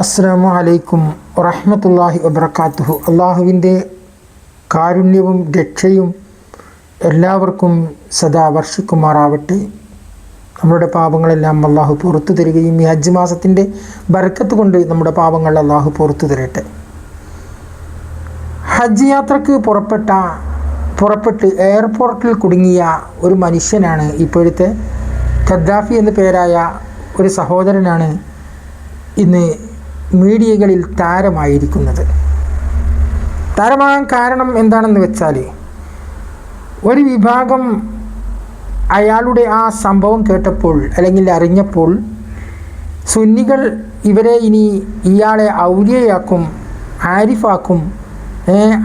അസ്സാം വലൈക്കും വറഹമത്തല്ലാഹി വബർക്കാത്തുഹു അള്ളാഹുവിന്റെ കാരുണ്യവും രക്ഷയും എല്ലാവർക്കും സദാ വർഷിക്കുമാറാവട്ടെ. നമ്മുടെ പാപങ്ങളെല്ലാം അള്ളാഹു പുറത്തു തരികയും ഈ ഹജ്ജ് മാസത്തിന്റെ ബർക്കത്ത് കൊണ്ട് നമ്മുടെ പാപങ്ങൾ അള്ളാഹു പുറത്തു തരട്ടെ. ഹജ്ജ് യാത്രയ്ക്ക് പുറപ്പെട്ട പുറപ്പെട്ട് എയർപോർട്ടിൽ കുടുങ്ങിയ ഒരു മനുഷ്യനാണ് ഇപ്പോഴത്തെ ഖദ്ദാഫി എന്ന പേരായ ഒരു സഹോദരനാണ് ഇന്ന് മീഡിയകളിൽ താരമായിരിക്കുന്നത്. താരമാകാൻ കാരണം എന്താണെന്ന് വെച്ചാൽ ഒരു വിഭാഗം അയാളുടെ ആ സംഭവം കേട്ടപ്പോൾ അല്ലെങ്കിൽ അറിഞ്ഞപ്പോൾ സുന്നികൾ ഇവരെ ഇനി ഇയാളെ ഔലിയയാക്കും ആരിഫാക്കും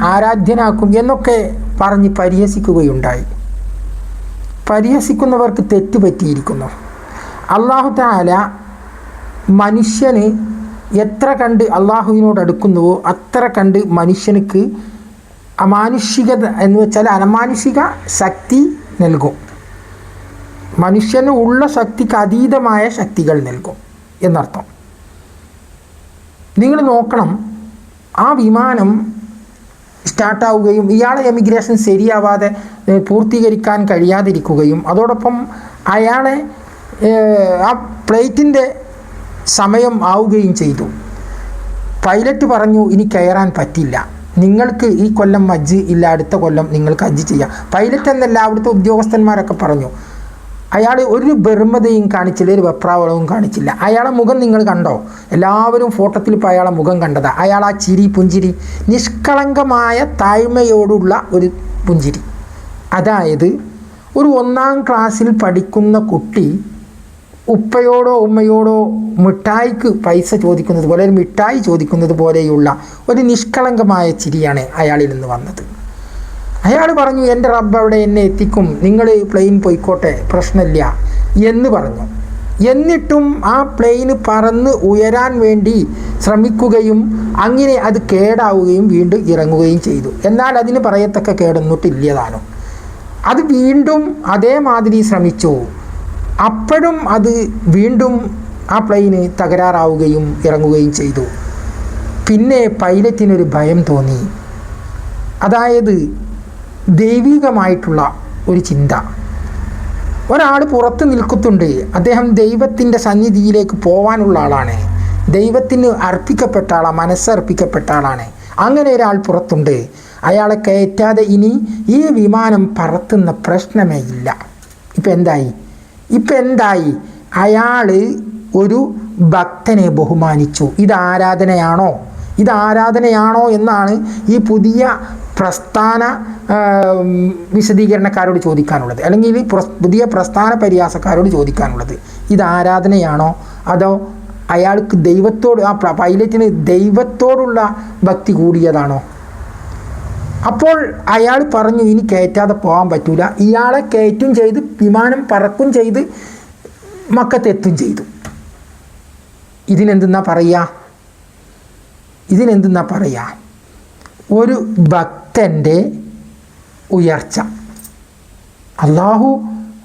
ആരാധ്യനാക്കും എന്നൊക്കെ പറഞ്ഞ് പരിഹസിക്കുകയുണ്ടായി. പരിഹസിക്കുന്നവർക്ക് തെറ്റ് പറ്റിയിരിക്കുന്നു. അള്ളാഹു മനുഷ്യന് എത്ര കണ്ട് അള്ളാഹുവിനോട് അടുക്കുന്നുവോ അത്ര കണ്ട് മനുഷ്യനക്ക് അമാനുഷികത എന്ന് വെച്ചാൽ അനമാനുഷിക ശക്തി നൽകും. മനുഷ്യന് ഉള്ള ശക്തിക്ക് അതീതമായ ശക്തികൾ നൽകും എന്നർത്ഥം. നിങ്ങൾ നോക്കണം ആ വിമാനം സ്റ്റാർട്ടാവുകയും ഇയാളെ എമിഗ്രേഷൻ ശരിയാവാതെ പൂർത്തീകരിക്കാൻ കഴിയാതിരിക്കുകയും അതോടൊപ്പം അയാളെ ആ പ്ലേറ്റിന്റെ സമയം ആവുകയും ചെയ്തു. പൈലറ്റ് പറഞ്ഞു ഇനി കയറാൻ പറ്റില്ല. നിങ്ങൾക്ക് ഈ കൊല്ലം ഹജ്ജ് ഇല്ല അടുത്ത കൊല്ലം നിങ്ങൾക്ക് ഹജ്ജ് ചെയ്യാം. പൈലറ്റ് എന്നല്ല അവിടുത്തെ ഉദ്യോഗസ്ഥന്മാരൊക്കെ പറഞ്ഞു. അയാൾ ഒരു ബെർമതയും കാണിച്ചില്ല ഒരു വെപ്രാവളവും കാണിച്ചില്ല. അയാളെ മുഖം നിങ്ങൾ കണ്ടോ? എല്ലാവരും ഫോട്ടോത്തിൽ ഇപ്പോൾ അയാളെ മുഖം കണ്ടതാ. അയാൾ ആ ചിരി പുഞ്ചിരി നിഷ്കളങ്കമായ താഴ്മയോടുള്ള ഒരു പുഞ്ചിരി. അതായത് ഒരു ഒന്നാം ക്ലാസ്സിൽ പഠിക്കുന്ന കുട്ടി ഉപ്പയോടോ ഉമ്മയോടോ മിഠായിക്ക് പൈസ ചോദിക്കുന്നത് പോലെ ഒരു മിഠായി ചോദിക്കുന്നത് പോലെയുള്ള ഒരു നിഷ്കളങ്കമായ ചിരിയാണ് അയാളിൽ നിന്ന് വന്നത്. അയാൾ പറഞ്ഞു എന്റെ റബ്ബ് അവിടെ എന്നെ എത്തിക്കും. നിങ്ങൾ പ്ലെയിൻ പോയിക്കോട്ടെ പ്രശ്നമില്ല എന്ന് പറഞ്ഞു. എന്നിട്ടും ആ പ്ലെയിന് പറന്ന് ഉയരാൻ വേണ്ടി ശ്രമിക്കുകയും അങ്ങനെ അത് കേടാവുകയും വീണ്ടും ഇറങ്ങുകയും ചെയ്തു. എന്നാൽ അതിന് പറയത്തക്ക കേടൊന്നിട്ടില്ലതാനും അത് വീണ്ടും അതേമാതിരി ശ്രമിച്ചു. അപ്പോഴും അത് വീണ്ടും ആ പ്ലെയിന് തകരാറാവുകയും ഇറങ്ങുകയും ചെയ്തു. പിന്നെ പൈലറ്റിനൊരു ഭയം തോന്നി. അതായത് ദൈവികമായിട്ടുള്ള ഒരു ചിന്ത. ഒരാൾ പുറത്ത് നിൽക്കുന്നുണ്ട്. അദ്ദേഹം ദൈവത്തിന്റെ സന്നിധിയിലേക്ക് പോകാനുള്ള ആളാണ്. ദൈവത്തിന് അർപ്പിക്കപ്പെട്ട ആളാണ് മനസ്സർപ്പിക്കപ്പെട്ട ആളാണ്. അങ്ങനെ ഒരാൾ പുറത്തുണ്ട്. അയാളെ കയറ്റാതെ ഇനി ഈ വിമാനം പറത്തുന്ന പ്രശ്നമേ ഇല്ല. ഇപ്പം എന്തായി? ഇപ്പം എന്തായി അയാൾ ഒരു ഭക്തനെ ബഹുമാനിച്ചു. ഇത് ആരാധനയാണോ? ഇത് ആരാധനയാണോ എന്നാണ് ഈ പുതിയ പ്രസ്ഥാന വിശദീകരണക്കാരോട് ചോദിക്കാനുള്ളത്. അല്ലെങ്കിൽ ഈ പുതിയ പ്രസ്ഥാന പരിഹാസക്കാരോട് ചോദിക്കാനുള്ളത്. ഇത് ആരാധനയാണോ? അതോ അയാൾക്ക് ദൈവത്തോട് ആ പൈലറ്റിന് ദൈവത്തോടുള്ള ഭക്തി കൂടിയതാണോ? അപ്പോൾ അയാൾ പറഞ്ഞു ഇനി കയറ്റാതെ പോകാൻ പറ്റൂല. ഇയാളെ കയറ്റും ചെയ്ത് വിമാനം പറക്കും ചെയ്ത് മക്കത്തെത്തും ചെയ്തു. ഇതിനെന്തെന്നാ പറയുക ഇതിനെന്തെന്നാ പറയുക ഒരു ഭക്തന്റെ ഉയർച്ച. അള്ളാഹു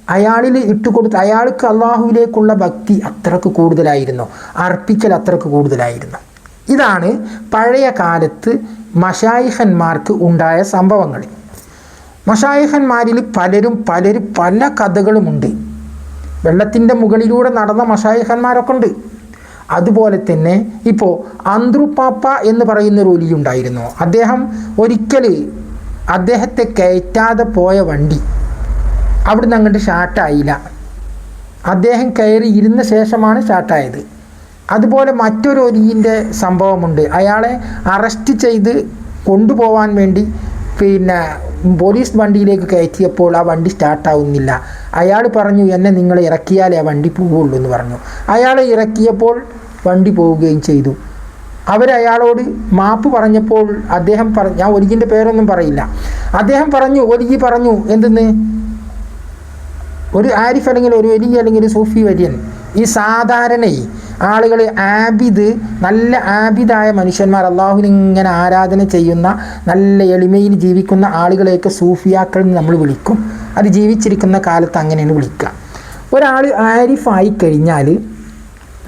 അയാളിൽ ഇട്ടുകൊടുത്ത് അയാൾക്ക് അള്ളാഹുവിലേക്കുള്ള ഭക്തി അത്രയ്ക്ക് കൂടുതലായിരുന്നു. അർപ്പിക്കൽ അത്രയ്ക്ക് കൂടുതലായിരുന്നു. ഇതാണ് പഴയ കാലത്ത് മഷായിഹന്മാർക്ക് ഉണ്ടായ സംഭവങ്ങൾ. മഷായിഹന്മാരിൽ പലരും പലരും പല കഥകളുമുണ്ട്. വെള്ളത്തിന്റെ മുകളിലൂടെ നടന്ന മഷായിഹന്മാരൊക്കെ ഉണ്ട് അതുപോലെ തന്നെ ഇപ്പോൾ അന്ത്രുപ്പാപ്പ എന്ന് പറയുന്ന ഒരു ഒലിയുണ്ടായിരുന്നു അദ്ദേഹം ഒരിക്കൽ അദ്ദേഹത്തെ കയറ്റാതെ പോയ വണ്ടി അവിടുന്ന് അങ്ങോട്ട് ഷാർട്ടായില്ല അദ്ദേഹം കയറി ഇരുന്ന ശേഷമാണ് ഷാർട്ടായത് അതുപോലെ മറ്റൊരു ഒലിയിന്റെ സംഭവമുണ്ട്. അയാളെ അറസ്റ്റ് ചെയ്ത് കൊണ്ടുപോകാൻ വേണ്ടി പിന്നെ പോലീസ് വണ്ടിയിലേക്ക് കയറ്റിയപ്പോൾ ആ വണ്ടി സ്റ്റാർട്ടാവുന്നില്ല അയാൾ പറഞ്ഞു എന്നെ നിങ്ങൾ ഇറക്കിയാലേ ആ വണ്ടി പോവുള്ളൂ എന്ന് പറഞ്ഞു. അയാളെ ഇറക്കിയപ്പോൾ വണ്ടി പോവുകയും ചെയ്തു. അവരയാളോട് മാപ്പ് പറഞ്ഞപ്പോൾ അദ്ദേഹം പറഞ്ഞു ഞാൻ ഒലിജിന്റെ പേരൊന്നും പറയില്ല. അദ്ദേഹം പറഞ്ഞു ഒലിജി പറഞ്ഞു എന്തെന്ന്? ഒരു ആരിഫ് അല്ലെങ്കിൽ ഒരു വലിയ അല്ലെങ്കിൽ ഒരു സൂഫി വര്യൻ ഈ സാധാരണ ആളുകൾ ആബിദ് നല്ല ആബിദായ മനുഷ്യന്മാർ അള്ളാഹുവിന് ഇങ്ങനെ ആരാധന ചെയ്യുന്ന നല്ല എളിമയിൽ ജീവിക്കുന്ന ആളുകളെയൊക്കെ സൂഫിയാക്കൾ എന്ന് നമ്മൾ വിളിക്കും. അത് ജീവിച്ചിരിക്കുന്ന കാലത്ത് അങ്ങനെയാണ് വിളിക്കുക. ഒരാൾ ആരിഫായി കഴിഞ്ഞാൽ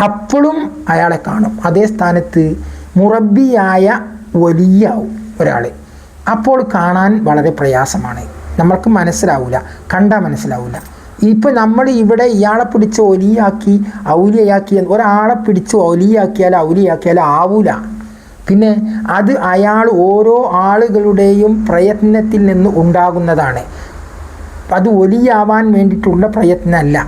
അപ്പോഴും അയാളെ കാണും. അതേ സ്ഥാനത്ത് മുറബിയായ വലിയാവും ഒരാൾ. അപ്പോൾ കാണാൻ വളരെ പ്രയാസമാണ്. നമ്മൾക്ക് മനസ്സിലാവില്ല കണ്ടാൽ മനസ്സിലാവില്ല ഇപ്പം നമ്മൾ ഇവിടെ ഇയാളെ പിടിച്ച് ഒലിയാക്കി ഔലിയാക്കി ഒരാളെ പിടിച്ച് ഒലിയാക്കിയാൽ ഔലിയാക്കിയാൽ ആവൂല. പിന്നെ അത് അയാൾ ഓരോ ആളുകളുടെയും പ്രയത്നത്തിൽ നിന്ന് ഉണ്ടാകുന്നതാണ്. അത് ഒലിയാവാൻ വേണ്ടിയിട്ടുള്ള പ്രയത്നമല്ല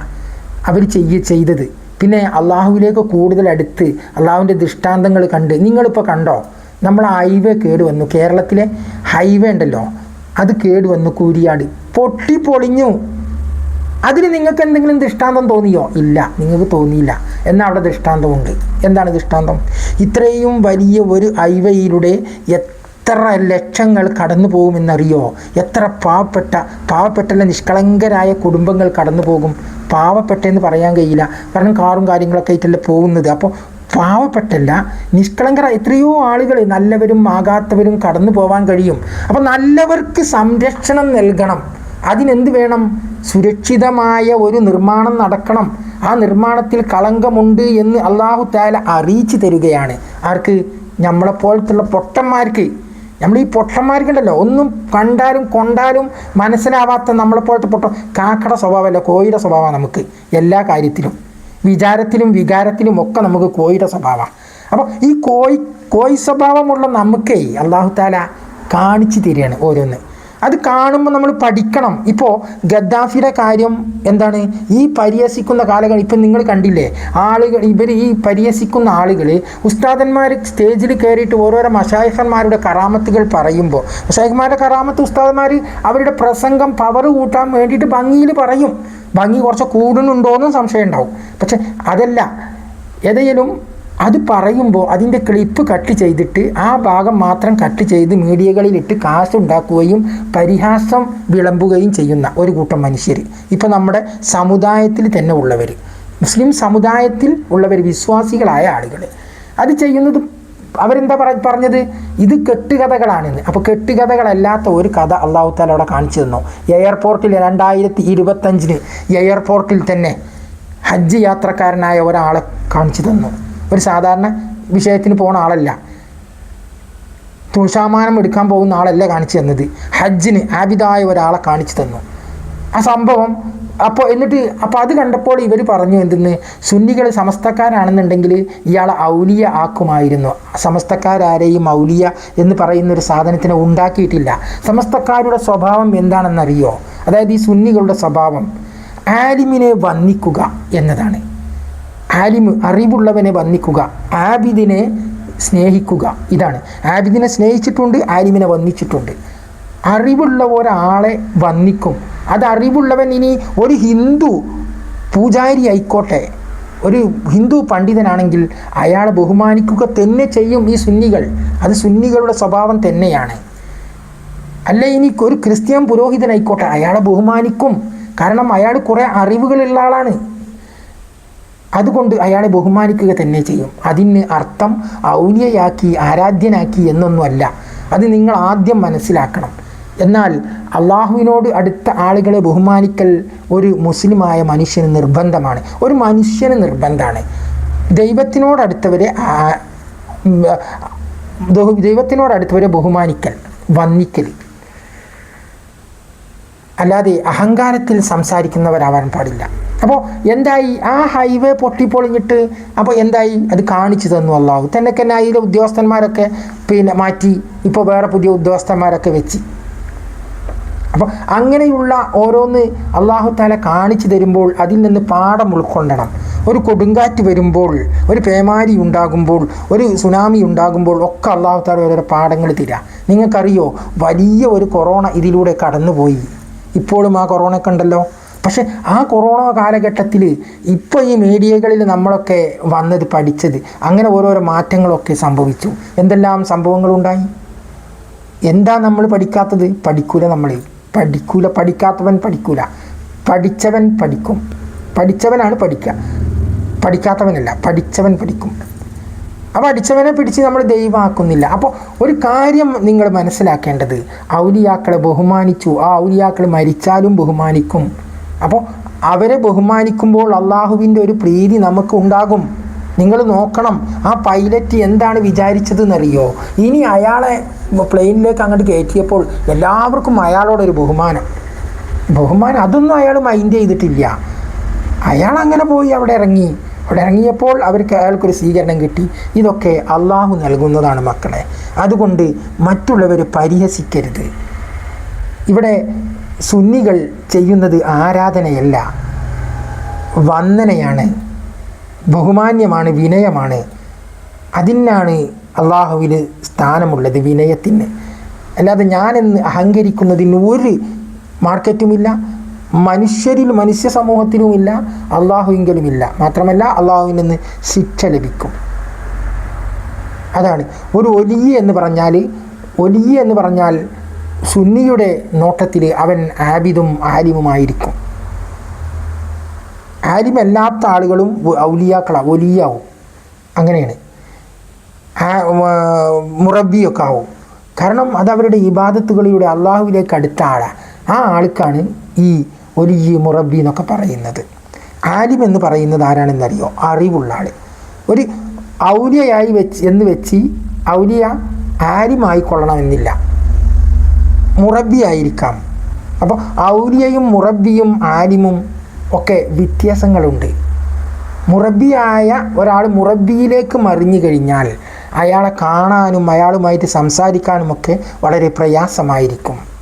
അവർ ചെയ്യ ചെയ്തത്. പിന്നെ അള്ളാഹുവിലേക്ക് കൂടുതൽ അടുത്ത് അള്ളാഹുവിന്റെ ദൃഷ്ടാന്തങ്ങൾ കണ്ട് നിങ്ങളിപ്പോൾ കണ്ടോ? നമ്മൾ ഹൈവേ കേട് വന്നു. കേരളത്തിലെ ഹൈവേ ഉണ്ടല്ലോ അത് കേട് വന്നു കൂരിയാട്. പൊട്ടി പൊളിഞ്ഞു. അതിന് നിങ്ങൾക്ക് എന്തെങ്കിലും ദൃഷ്ടാന്തം തോന്നിയോ? ഇല്ല നിങ്ങൾക്ക് തോന്നിയില്ല. എന്നാൽ അവിടെ ദൃഷ്ടാന്തമുണ്ട്. എന്താണ് ദൃഷ്ടാന്തം? ഇത്രയും വലിയ ഒരു ഐവയിലൂടെ എത്ര ലക്ഷങ്ങൾ കടന്നു പോകുമെന്നറിയോ? എത്ര പാവപ്പെട്ട പാവപ്പെട്ടല്ല നിഷ്കളങ്കരായ കുടുംബങ്ങൾ കടന്നു പോകും? പാവപ്പെട്ടെന്ന് പറയാൻ കഴിയില്ല. കാരണം കാറും കാര്യങ്ങളൊക്കെ ആയിട്ടല്ലേ പോകുന്നത്. അപ്പോൾ പാവപ്പെട്ടല്ല നിഷ്കളങ്കര എത്രയോ ആളുകൾ നല്ലവരും ആകാത്തവരും കടന്നു പോകാൻ കഴിയും. അപ്പോൾ നല്ലവർക്ക് സംരക്ഷണം നൽകണം. അതിനെന്ത് വേണം? സുരക്ഷിതമായ ഒരു നിർമ്മാണം നടക്കണം. ആ നിർമ്മാണത്തിൽ കളങ്കമുണ്ട് എന്ന് അള്ളാഹു താല അറിയിച്ചു തരികയാണ്. ആർക്ക്? നമ്മളെപ്പോലത്തുള്ള പൊട്ടന്മാർക്ക്. നമ്മൾ ഈ പൊട്ടന്മാർക്കുണ്ടല്ലോ. ഒന്നും കണ്ടാലും കൊണ്ടാലും മനസ്സിലാവാത്ത നമ്മളെപ്പോലത്തെ പൊട്ട കാക്കട സ്വഭാവമല്ല കോഴിയുടെ സ്വഭാവമാണ് നമുക്ക് എല്ലാ കാര്യത്തിലും. വിചാരത്തിലും വികാരത്തിലും ഒക്കെ നമുക്ക് കോഴിയുടെ സ്വഭാവമാണ്. അപ്പോൾ ഈ കോയി കോയി സ്വഭാവമുള്ള നമുക്കേ അള്ളാഹു താല കാണിച്ചു തരികയാണ് ഓരോന്ന്. അത് കാണുമ്പോൾ നമ്മൾ പഠിക്കണം. ഇപ്പോൾ ഗദ്ദാഫിയുടെ കാര്യം എന്താണ്? ഈ പരിഹസിക്കുന്ന കാലഘട്ടം ഇപ്പം നിങ്ങൾ കണ്ടില്ലേ? ആളുകൾ ഇവർ ഈ പരിഹസിക്കുന്ന ആളുകൾ ഉസ്താദന്മാർ സ്റ്റേജിൽ കയറിയിട്ട് ഓരോരോ മഷായഹന്മാരുടെ കറാമത്തുകൾ പറയുമ്പോൾ മഷായഹന്മാരുടെ കറാമത്ത് ഉസ്താദന്മാർ അവരുടെ പ്രസംഗം പവർ കൂട്ടാൻ വേണ്ടിയിട്ട് ഭംഗിയിൽ പറയും. ഭംഗി കുറച്ച് കൂടുന്നുണ്ടോയെന്നും സംശയം ഉണ്ടാവും. പക്ഷെ അതല്ല ഏതായാലും അത് പറയുമ്പോൾ അതിന്റെ ക്ലിപ്പ് കട്ട് ചെയ്തിട്ട് ആ ഭാഗം മാത്രം കട്ട് ചെയ്ത് മീഡിയകളിലിട്ട് കാശുണ്ടാക്കുകയും പരിഹാസം വിളമ്പുകയും ചെയ്യുന്ന ഒരു കൂട്ടം മനുഷ്യർ ഇപ്പോൾ നമ്മുടെ സമുദായത്തിൽ തന്നെ ഉള്ളവർ മുസ്ലിം സമുദായത്തിൽ ഉള്ളവർ വിശ്വാസികളായ ആളുകൾ അത് ചെയ്യുന്നത് അവരെന്താ പറ പറഞ്ഞത്? ഇത് കെട്ടുകഥകളാണെന്ന്. അപ്പോൾ കെട്ടുകഥകളല്ലാത്ത ഒരു കഥ അള്ളാഹു താല അവിടെ കാണിച്ചു തന്നു. എയർപോർട്ടിൽ രണ്ടായിരത്തി ഇരുപത്തഞ്ചിന് എയർപോർട്ടിൽ തന്നെ ഹജ്ജ് യാത്രക്കാരനായ ഒരാളെ കാണിച്ചു തന്നു. ഒരു സാധാരണ വിഷയത്തിന് പോണ ആളല്ല. തുഷാമാനം എടുക്കാൻ പോകുന്ന ആളല്ല കാണിച്ചു തന്നത്. ഹജ്ജിന് ആബിദായ ഒരാളെ കാണിച്ചു തന്നു. ആ സംഭവം അപ്പോൾ എന്നിട്ട് അപ്പോൾ അത് കണ്ടപ്പോൾ ഇവർ പറഞ്ഞു എന്തെന്ന്? സുന്നികൾ സമസ്തക്കാരാണെന്നുണ്ടെങ്കിൽ ഇയാളെ ഔലിയ ആക്കുമായിരുന്നു. സമസ്തക്കാരാരെയും ഔലിയ എന്ന് പറയുന്ന ഒരു സാധനത്തിനെ ഉണ്ടാക്കിയിട്ടില്ല. സമസ്തക്കാരുടെ സ്വഭാവം എന്താണെന്നറിയോ? അതായത് ഈ സുന്നികളുടെ സ്വഭാവം ആലിമിനെ വന്ദിക്കുക എന്നതാണ്. ആലിമ് അറിവുള്ളവനെ വന്ദിക്കുക ആബിദിനെ സ്നേഹിക്കുക. ഇതാണ്. ആബിദിനെ സ്നേഹിച്ചിട്ടുണ്ട് ആലിമിനെ വന്ദിച്ചിട്ടുണ്ട്. അറിവുള്ള ഒരാളെ വന്ദിക്കും. അത് അറിവുള്ളവൻ ഇനി ഒരു ഹിന്ദു പൂജാരി ആയിക്കോട്ടെ ഒരു ഹിന്ദു പണ്ഡിതനാണെങ്കിൽ അയാളെ ബഹുമാനിക്കുക തന്നെ ചെയ്യും ഈ സുന്നികൾ. അത് സുന്നികളുടെ സ്വഭാവം തന്നെയാണ്. അല്ല ഇനി ഒരു ക്രിസ്ത്യൻ പുരോഹിതനായിക്കോട്ടെ അയാളെ ബഹുമാനിക്കും. കാരണം അയാൾ കുറേ അറിവുകളുള്ള ആളാണ്. അതുകൊണ്ട് അയാളെ ബഹുമാനിക്കുക തന്നെ ചെയ്യും. അതിന് അർത്ഥം ഔലിയയാക്കി ആരാധ്യനാക്കി എന്നൊന്നുമല്ല. അത് നിങ്ങൾ ആദ്യം മനസ്സിലാക്കണം. എന്നാൽ അള്ളാഹുവിനോട് അടുത്ത ആളുകളെ ബഹുമാനിക്കൽ ഒരു മുസ്ലിമായ മനുഷ്യന് നിർബന്ധമാണ്. ഒരു മനുഷ്യന് നിർബന്ധമാണ്. ദൈവത്തിനോടടുത്തവരെ ദൈവത്തിനോടടുത്തവരെ ബഹുമാനിക്കൽ വന്ദിക്കൽ. അല്ലാതെ അഹങ്കാരത്തിൽ സംസാരിക്കുന്നവരാവാൻ പാടില്ല. അപ്പോൾ എന്തായി? ആ ഹൈവേ പൊട്ടിപ്പൊളിഞ്ഞിട്ട് അപ്പോൾ എന്തായി? അത് കാണിച്ചു തന്നു അള്ളാഹു. തന്നെ തന്നെ അതിലെ ഉദ്യോഗസ്ഥന്മാരൊക്കെ പിന്നെ മാറ്റി. ഇപ്പോൾ വേറെ പുതിയ ഉദ്യോഗസ്ഥന്മാരൊക്കെ വെച്ച്. അപ്പോൾ അങ്ങനെയുള്ള ഓരോന്ന് അള്ളാഹു താല കാണിച്ചു തരുമ്പോൾ അതിൽ നിന്ന് പാഠം ഉൾക്കൊണ്ടണം. ഒരു കൊടുങ്കാറ്റ് വരുമ്പോൾ ഒരു പേമാരി ഉണ്ടാകുമ്പോൾ ഒരു സുനാമി ഉണ്ടാകുമ്പോൾ ഒക്കെ അള്ളാഹു താല ഓരോരോ പാഠങ്ങൾ തരിക നിങ്ങൾക്കറിയോ? വലിയ ഒരു കൊറോണ ഇതിലൂടെ കടന്നുപോയി. ഇപ്പോഴും ആ കൊറോണ ഒക്കെ ഉണ്ടല്ലോ. പക്ഷെ ആ കൊറോണ കാലഘട്ടത്തിൽ ഇപ്പോൾ ഈ മീഡിയകളിൽ നമ്മളൊക്കെ വന്നത് പഠിച്ചത് അങ്ങനെ ഓരോരോ മാറ്റങ്ങളൊക്കെ സംഭവിച്ചു. എന്തെല്ലാം സംഭവങ്ങളുണ്ടായി എന്താ നമ്മൾ പഠിക്കാത്തത്? പഠിക്കൂല നമ്മൾ പഠിക്കൂല പഠിക്കാത്തവൻ പഠിക്കൂല. പഠിച്ചവൻ പഠിക്കും. പഠിച്ചവനാണ് പഠിക്കുക പഠിക്കാത്തവനല്ല പഠിച്ചവൻ പഠിക്കും. ആ അടിച്ചവനെ പിടിച്ച് നമ്മൾ ദൈവമാക്കുന്നില്ല അപ്പോൾ ഒരു കാര്യം നിങ്ങൾ മനസ്സിലാക്കേണ്ടത്. ഔലിയാക്കളെ ബഹുമാനിച്ചു. ആ ഔലിയാക്കൾ മരിച്ചാലും ബഹുമാനിക്കും. അപ്പോൾ അവരെ ബഹുമാനിക്കുമ്പോൾ അള്ളാഹുവിന്റെ ഒരു പ്രീതി നമുക്ക് ഉണ്ടാകും. നിങ്ങൾ നോക്കണം ആ പൈലറ്റ് എന്താണ് വിചാരിച്ചതെന്നറിയോ? ഇനി അയാളെ പ്ലെയിനിലേക്ക് അങ്ങോട്ട് കയറ്റിയപ്പോൾ എല്ലാവർക്കും അയാളോടൊരു ബഹുമാനം. ബഹുമാനം അതൊന്നും അയാൾ മൈൻഡ് ചെയ്തിട്ടില്ല. അയാൾ അങ്ങനെ പോയി അവിടെ ഇറങ്ങി. അവിടെ ഇറങ്ങിയപ്പോൾ അവർക്ക് അയാൾക്കൊരു സ്വീകരണം കിട്ടി. ഇതൊക്കെ അള്ളാഹു നൽകുന്നതാണ് മക്കളെ. അതുകൊണ്ട് മറ്റുള്ളവർ പരിഹസിക്കരുത്. ഇവിടെ സുന്നികൾ ചെയ്യുന്നത് ആരാധനയല്ല. വന്ദനയാണ്. ബഹുമാന്യമാണ് വിനയമാണ്. അതിനാണ് അള്ളാഹുവിന് സ്ഥാനമുള്ളത് വിനയത്തിന്. അല്ലാതെ ഞാനെന്ന് അഹങ്കരിക്കുന്നതിന് ഒരു മാർക്കറ്റുമില്ല. മനുഷ്യരിൽ മനുഷ്യ സമൂഹത്തിലുമില്ല അള്ളാഹുവിങ്കലുമില്ല. മാത്രമല്ല അള്ളാഹുവിൽ നിന്ന് ശിക്ഷ ലഭിക്കും. അതാണ്. ഒരു ഒലിയ എന്ന് പറഞ്ഞാൽ ഒലിയ എന്ന് പറഞ്ഞാൽ സുന്നിയുടെ നോട്ടത്തിൽ അവൻ ആബിദും ആലിമുമായിരിക്കും. ആലിമല്ലാത്ത ആളുകളും ഔലിയാക്കളാവും ഒലിയാവും. അങ്ങനെയാണ്. മുറബിയൊക്കെ ആവും. കാരണം അതവരുടെ ഇബാദത്തുകളിലൂടെ അള്ളാഹുവിലേക്ക് അടുത്ത ആളാണ് ആ ആൾക്കാണ് ഈ ഒലിയ മുറബി എന്നൊക്കെ പറയുന്നത്. ആലിം എന്ന് പറയുന്നത് ആരാണെന്നറിയോ? അറിവുള്ള ആൾ ഒരു ഔലിയായി വെച്ച് എന്ന് വെച്ച് ഔലിയ ആലിമായി കൊള്ളണമെന്നില്ല. മുറബി ആയിരിക്കാം അപ്പോൾ ഔലിയയും മുറബിയും ആലിമും ഒക്കെ വ്യത്യാസങ്ങളുണ്ട്. മുറബിയായ ഒരാൾ മുറബിയിലേക്ക് മറിഞ്ഞു കഴിഞ്ഞാൽ അയാളെ കാണാനും അയാളുമായിട്ട് സംസാരിക്കാനുമൊക്കെ വളരെ പ്രയാസമായിരിക്കും.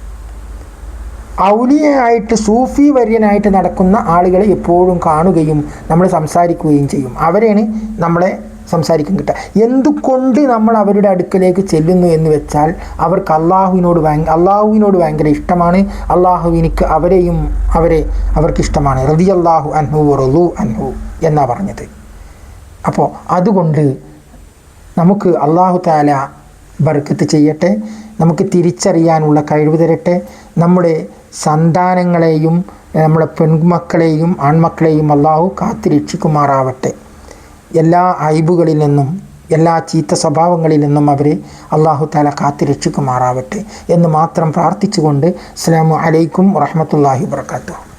ഔലിയായിട്ട് സൂഫി വര്യനായിട്ട് നടക്കുന്ന ആളുകളെ എപ്പോഴും കാണുകയും നമ്മൾ സംസാരിക്കുകയും ചെയ്യും. അവരെയാണ് നമ്മളെ സംസാരിക്കും കിട്ടുക. എന്തുകൊണ്ട് നമ്മൾ അവരുടെ അടുക്കലേക്ക് ചെല്ലുന്നു എന്ന് വെച്ചാൽ അവർക്ക് അള്ളാഹുവിനോട് ഭയങ്കര അള്ളാഹുവിനോട് ഭയങ്കര ഇഷ്ടമാണ്. അള്ളാഹുവിനിക്ക് അവരെയും അവരെ അവർക്ക് ഇഷ്ടമാണ്. റതി അള്ളാഹു അൻഹു റലു അൻഹു എന്നാ പറഞ്ഞത്. അപ്പോൾ അതുകൊണ്ട് നമുക്ക് അള്ളാഹു താല ബർക്കത്ത് ചെയ്യട്ടെ. നമുക്ക് തിരിച്ചറിയാനുള്ള കഴിവ് തരട്ടെ. നമ്മുടെ സന്താനങ്ങളെയും നമ്മുടെ പെൺമക്കളെയും ആൺമക്കളെയും അള്ളാഹു കാത്തിരക്ഷിക്കുമാറാവട്ടെ എല്ലാ അയബുകളിൽ നിന്നും എല്ലാ ചീത്ത സ്വഭാവങ്ങളിൽ നിന്നും അവരെ അള്ളാഹു താല കാത്തിരക്ഷിക്കുമാറാവട്ടെ എന്ന് മാത്രം പ്രാർത്ഥിച്ചുകൊണ്ട് അസ്സാം അലൈക്കും വറഹമത്തല്ലാഹി വർക്കാത്തു